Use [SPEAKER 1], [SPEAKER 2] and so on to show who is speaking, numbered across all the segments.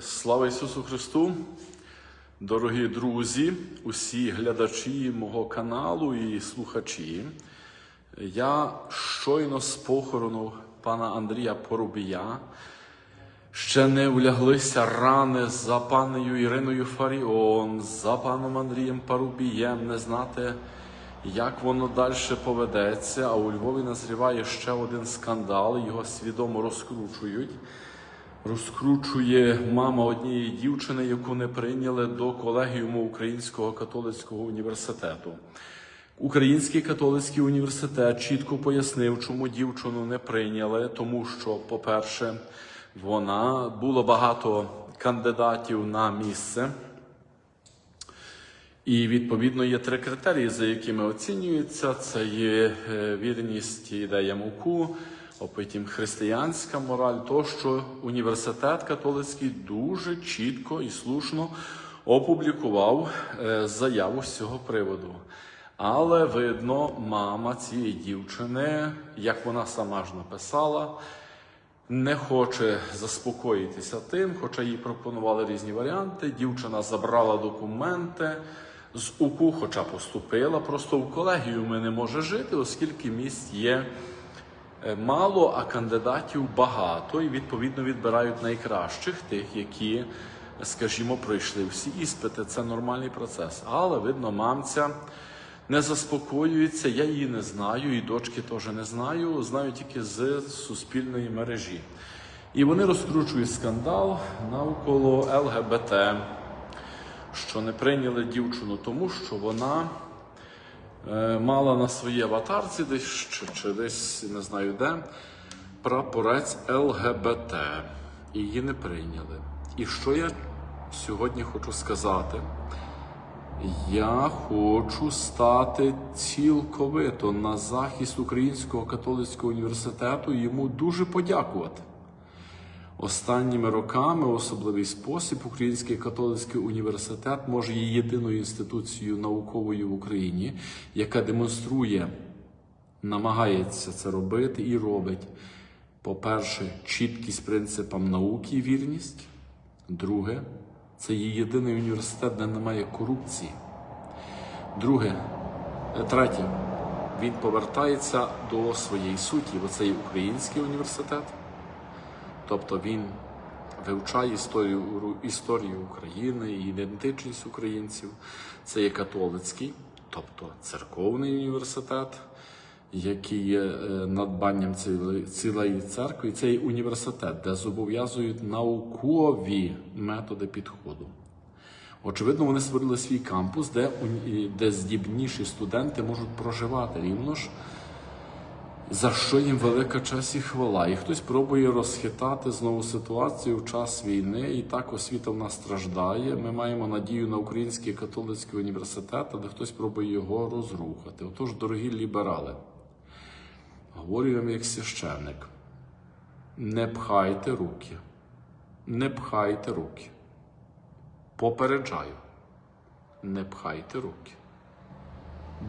[SPEAKER 1] Слава Ісусу Христу! Дорогі друзі, усі глядачі мого каналу і слухачі. Я щойно з похорону пана Андрія Порубія. Ще не вляглися рани за панею Іриною Фаріон, за паном Андрієм Парубієм, не знати, як воно далі поведеться. А у Львові назріває ще один скандал, його свідомо розкручують. Розкручує мама однієї дівчини, яку не прийняли до колегіуму Українського католицького університету. Український католицький університет чітко пояснив, чому дівчину не прийняли, тому що, по-перше, вона було багато кандидатів на місце. І відповідно є три критерії, за якими оцінюється: це є е, вірність ідеям УКУ, а потім християнська мораль, то що університет католицький дуже чітко і слушно опублікував е, заяву з цього приводу. Але видно, мама цієї дівчини, як вона сама ж написала, не хоче заспокоїтися тим, хоча їй пропонували різні варіанти. Дівчина забрала документи з УКУ, хоча поступила. Просто в колегіумі не може жити, оскільки місць є мало, а кандидатів багато, і відповідно відбирають найкращих, тих, які, скажімо, пройшли всі іспити. Це нормальний процес. Але видно, мамця не заспокоюється, я її не знаю, і дочки теж не знаю, знаю тільки з суспільної мережі. І вони розкручують скандал навколо ЛГБТ, що не прийняли дівчину, тому що вона е, мала на своїй аватарці десь чи, чи десь не знаю де прапорець ЛГБТ. І її не прийняли. І що я сьогодні хочу сказати? Я хочу стати цілковито на захист Українського католицького університету і йому дуже подякувати. Останніми роками, особливий спосіб, Український католицький університет може є єдиною інституцією науковою в Україні, яка демонструє, намагається це робити і робить. По-перше, чіткість принципам науки і вірність. Друге, це є єдиний університет, де немає корупції. Друге, е, третє, він повертається до своєї суті, бо це є український університет. Тобто він вивчає історію, історію України і ідентичність українців. Це є католицький, тобто церковний університет, який є е, надбанням цілої, церкви. Це є університет, де зобов'язують наукові методи підходу. Очевидно, вони створили свій кампус, де, де здібніші студенти можуть проживати рівно ж за що їм велика честь і хвала. І хтось пробує розхитати знову ситуацію в час війни, і так освіта в нас страждає. Ми маємо надію на Український католицький університет, але хтось пробує його розрухати. Отож, дорогі ліберали, говорю вам як священник, не пхайте руки, не пхайте руки. Попереджаю, не пхайте руки,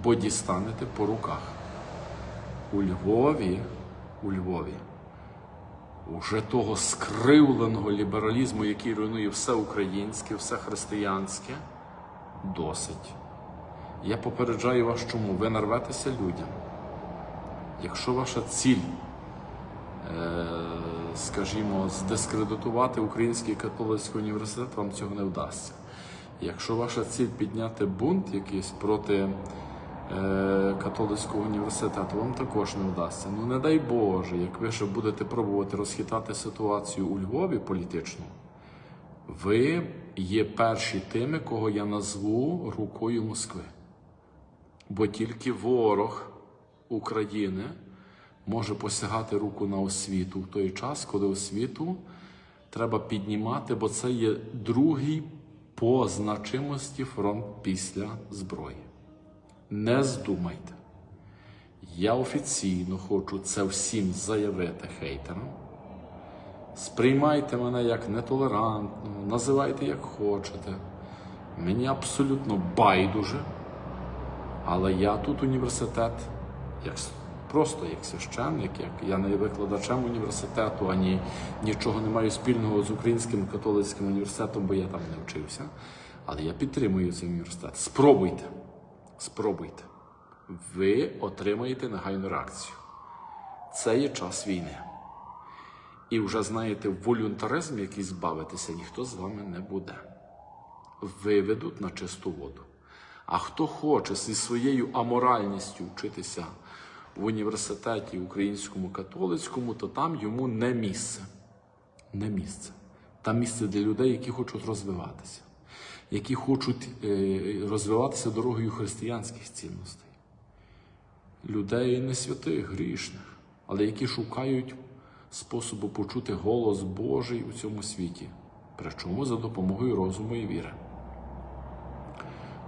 [SPEAKER 1] бо дістанете по руках. У Львові, у Львові, уже того скривленого лібералізму, який руйнує все українське, все християнське, досить. Я попереджаю вас, чому ви нарветеся людям. Якщо ваша ціль, е, скажімо, здискредитувати Український католицький університет, вам цього не вдасться. Якщо ваша ціль підняти бунт якийсь проти католицького університету, вам також не вдасться. Ну не дай Боже, як ви ще будете пробувати розхитати ситуацію у Львові політичну, ви є перші тими, кого я назву рукою Москви. Бо тільки ворог України може посягати руку на освіту в той час, коли освіту треба піднімати, бо це є другий по значимості фронт після зброї. Не здумайте. Я офіційно хочу це всім заявити хейтерам. Сприймайте мене як нетолерантного, називайте як хочете. Мені абсолютно байдуже. Але я тут університет, як просто як священник, як я не викладачем університету, ані нічого не маю спільного з українським католицьким університетом, бо я там не вчився. Але я підтримую цей університет. Спробуйте. Спробуйте. Ви отримаєте негайну реакцію. Це є час війни. І вже знаєте, волюнтаризм якийсь бавитися ніхто з вами не буде. Виведуть на чисту воду. А хто хоче зі своєю аморальністю вчитися в університеті українському католицькому, то там йому не місце. Не місце. Там місце для людей, які хочуть розвиватися, які хочуть е, розвиватися дорогою християнських цінностей. Людей не святих, грішних, але які шукають способу почути голос Божий у цьому світі, причому за допомогою розуму і віри.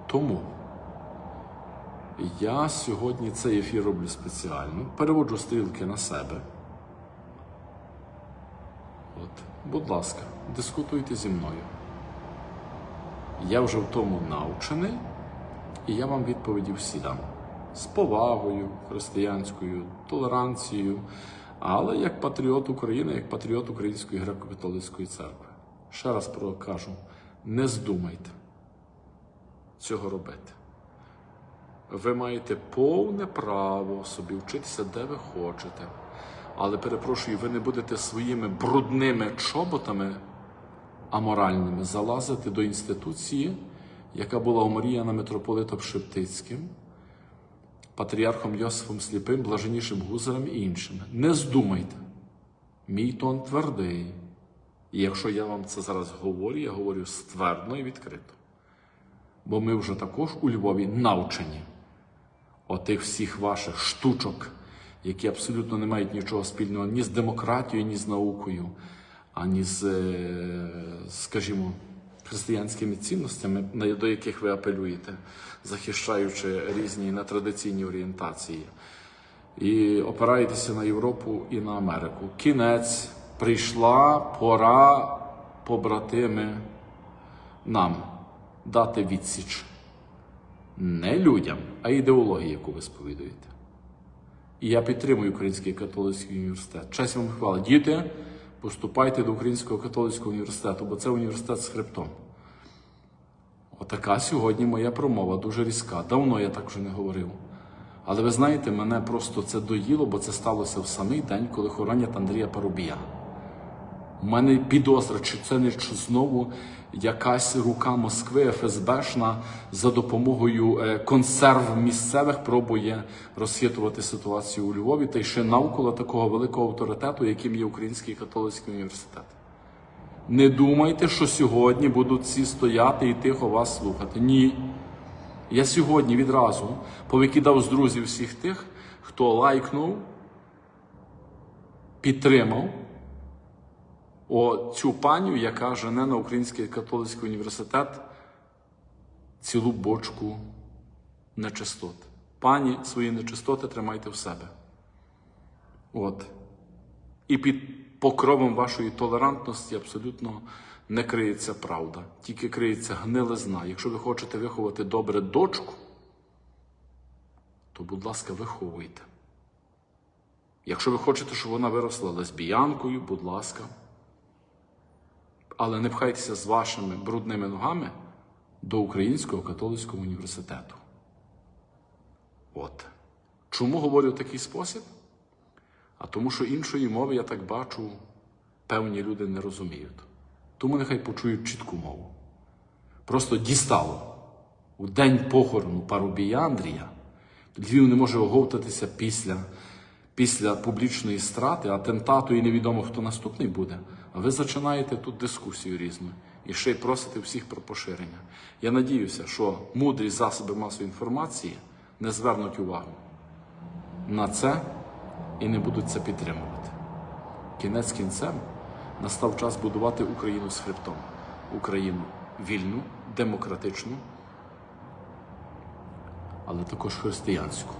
[SPEAKER 1] Тому я сьогодні цей ефір роблю спеціально, переводжу стрілки на себе. От, будь ласка, дискутуйте зі мною. Я вже в тому навчений, і я вам відповіді всі дам. З повагою християнською, толеранцією, але як патріот України, як патріот Української греко-католицької церкви. Ще раз прокажу: не здумайте цього робити. Ви маєте повне право собі вчитися, де ви хочете. Але перепрошую, ви не будете своїми брудними чоботами аморальними залазити до інституції, яка була омріяна митрополитом Шептицьким, патріархом Йосифом Сліпим, блаженнішим Гузарем і іншими. Не здумайте. Мій тон твердий. І якщо я вам це зараз говорю, я говорю ствердно і відкрито. Бо ми вже також у Львові навчені отих всіх ваших штучок, які абсолютно не мають нічого спільного ні з демократією, ні з наукою, ані з, е, скажімо, християнськими цінностями, до яких ви апелюєте, захищаючи різні нетрадиційні орієнтації. І опираєтеся на Європу і на Америку. Кінець прийшла пора, побратими, нам дати відсіч не людям, а ідеології, яку ви сповідуєте. І я підтримую Український католицький університет. Честь вам хвала. Діти, поступайте до Українського католицького університету, бо це університет з хребтом. Отака сьогодні моя промова дуже різка. Давно я так вже не говорив. Але ви знаєте, мене просто це доїло, бо це сталося в самий день, коли хоронять Андрія Парубія. У мене підозра, чи це не знову якась рука Москви ФСБшна за допомогою е, консерв місцевих пробує розхитувати ситуацію у Львові та й ще навколо такого великого авторитету, яким є Український католицький університет. Не думайте, що сьогодні будуть всі стояти і тихо вас слухати. Ні. Я сьогодні відразу повикидав з друзів всіх тих, хто лайкнув, підтримав о, цю паню, яка жене на Український католицький університет цілу бочку нечистот. Пані свої нечистоти тримайте в себе. От. І під покровом вашої толерантності абсолютно не криється правда, тільки криється гнилизна. Якщо ви хочете виховати добре дочку, то, будь ласка, виховуйте. Якщо ви хочете, щоб вона виросла лесбіянкою, будь ласка. Але не пхайтеся з вашими брудними ногами до Українського католицького університету. От. Чому говорю в такий спосіб? А тому, що іншої мови, я так бачу, певні люди не розуміють. Тому нехай почують чітку мову. Просто дістало. У день похорону парубія Андрія Львів не може оговтатися після, після публічної страти, атентату і невідомо, хто наступний буде. Ви починаєте тут дискусію різну і ще й просите всіх про поширення. Я надіюся, що мудрі засоби масової інформації не звернуть увагу на це і не будуть це підтримувати. Кінець кінцем настав час будувати Україну з хребтом. Україну вільну, демократичну, але також християнську.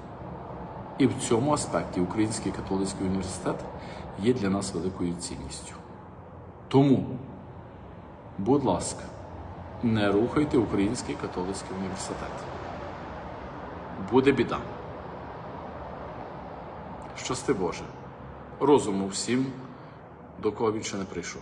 [SPEAKER 1] І в цьому аспекті Український католицький університет є для нас великою цінністю. Тому, будь ласка, не рухайте Український католицький університет. Буде біда. Щасти Боже, розуму всім, до кого він ще не прийшов.